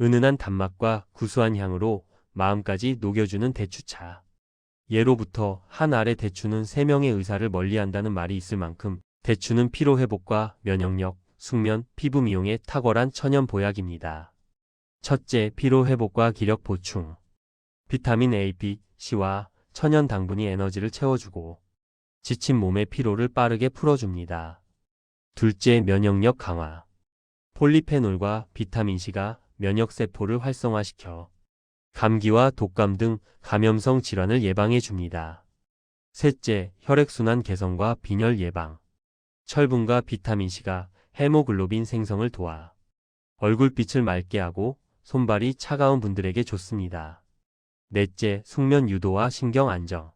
은은한 단맛과 구수한 향으로 마음까지 녹여주는 대추차. 예로부터 한 알의 대추는 세 명의 의사를 멀리한다는 말이 있을 만큼 대추는 피로 회복과 면역력, 숙면, 피부 미용에 탁월한 천연 보약입니다. 첫째, 피로 회복과 기력 보충. 비타민 A, B, C와 천연 당분이 에너지를 채워주고 지친 몸의 피로를 빠르게 풀어줍니다. 둘째, 면역력 강화. 폴리페놀과 비타민 C가 면역세포를 활성화시켜 감기와 독감 등 감염성 질환을 예방해 줍니다. 셋째, 혈액순환 개선과 빈혈 예방. 철분과 비타민 C가 헤모글로빈 생성을 도와 얼굴빛을 맑게 하고 손발이 차가운 분들에게 좋습니다. 넷째, 숙면 유도와 신경 안정.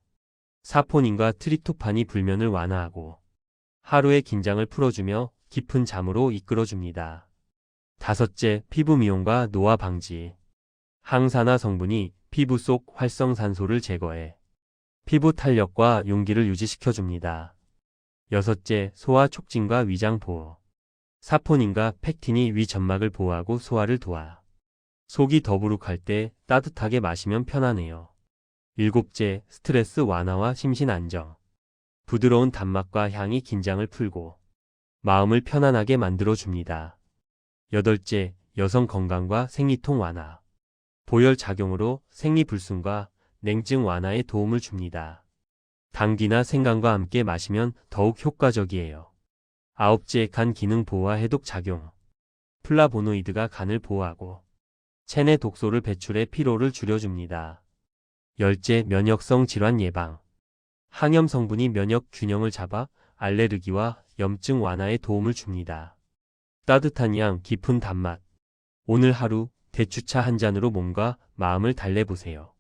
사포닌과 트립토판이 불면을 완화하고 하루의 긴장을 풀어주며 깊은 잠으로 이끌어줍니다. 다섯째, 피부 미용과 노화 방지. 항산화 성분이 피부 속 활성산소를 제거해 피부 탄력과 용기를 유지시켜줍니다. 여섯째, 소화 촉진과 위장 보호. 사포닌과 팩틴이 위 점막을 보호하고 소화를 도와 속이 더부룩할 때 따뜻하게 마시면 편하네요. 일곱째, 스트레스 완화와 심신 안정. 부드러운 단맛과 향이 긴장을 풀고 마음을 편안하게 만들어 줍니다. 여덟째, 여성 건강과 생리통 완화. 보열 작용으로 생리 불순과 냉증 완화에 도움을 줍니다. 당귀나 생강과 함께 마시면 더욱 효과적이에요. 아홉째, 간 기능 보호와 해독 작용. 플라보노이드가 간을 보호하고 체내 독소를 배출해 피로를 줄여줍니다. 열째, 면역성 질환 예방. 항염 성분이 면역 균형을 잡아 알레르기와 염증 완화에 도움을 줍니다. 따뜻한 향, 깊은 단맛. 오늘 하루 대추차 한 잔으로 몸과 마음을 달래보세요.